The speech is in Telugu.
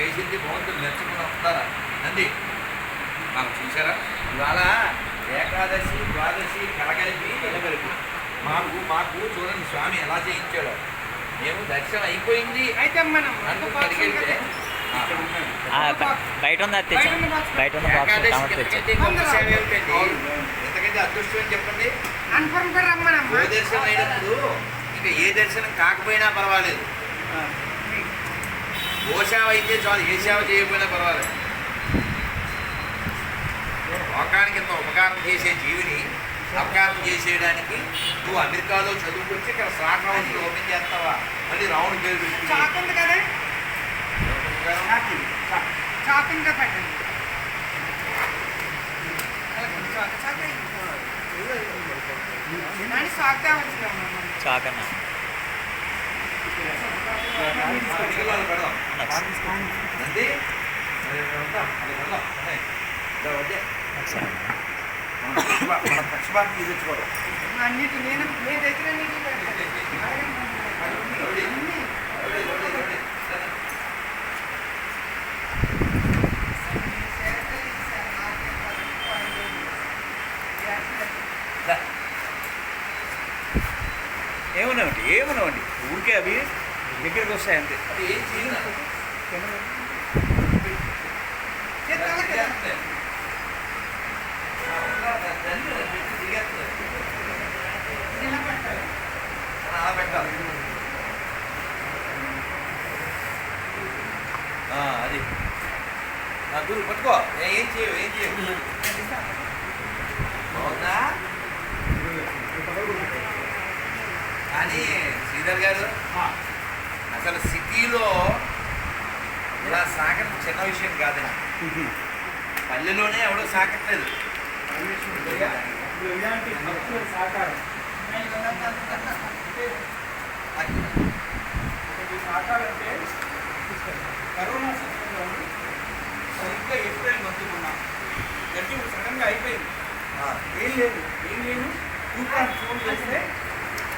చేసింది బాగుంటుంది మెచ్చుకుని వస్తారా నంది మనం చూసారా ఇవాళ ఏకాదశి ద్వాదశి కలగలిపి కలగలిపి మాకు మాకు చూడండి స్వామి ఎలా చేయించాడో. మేము దర్శనం అయిపోయింది. అయితే మనం పరిగెడితే బయట ఉంది బయట ఎంతకంటే అదృష్టం అని చెప్పండి. దర్శనం అయినప్పుడు ఇంకా ఏ దర్శనం కాకపోయినా పర్వాలేదు. గోసేవ అయితే చాలు ఏ సేవ చేయకపోయినా పర్వాలేదు. లోకానికి ఇంత ఉపకారం చేసే జీవిని అపకారం చేసేయడానికి నువ్వు అమెరికాలో చదువుకొచ్చి ఇక్కడ స్టాక్ హౌస్ ఓపెన్ చేస్తావా? మళ్ళీ రావుని పేరు పెట్టుకుని చాకు ఉంది కదా? చాకు ఇంకా పెట్టండి. చాకన్నా పక్షపాతం తీసుకోవడం అన్నిటి నేను మీ దగ్గర నీటి పెడతాను. రౌడీ. అన్నీ. రౌడీ, రౌడీ, రౌడీ. సరే. దా. ఏమన్నామండి? ఏమన్నామండి? ఊరికే అవి దగ్గరికి వస్తాయి అంతే అది. గురు పట్టుకో. ఏ- ఏం చేయవు ఏం చేయవు బాగుందా కానీ శ్రీధర్ గారు అసలు సిటీలో ఇలా సాగడం చిన్న విషయం కాదండి పల్లెలోనే ఎవడో సాగట్లేదు. కరోనా సమయంలో సరిగ్గా ఏప్రిల్ మధ్యకున్నాం గట్టి సడన్గా అయిపోయింది ఏం లేదు ఏం లేదు. కూపన్ ఫోన్ చేస్తే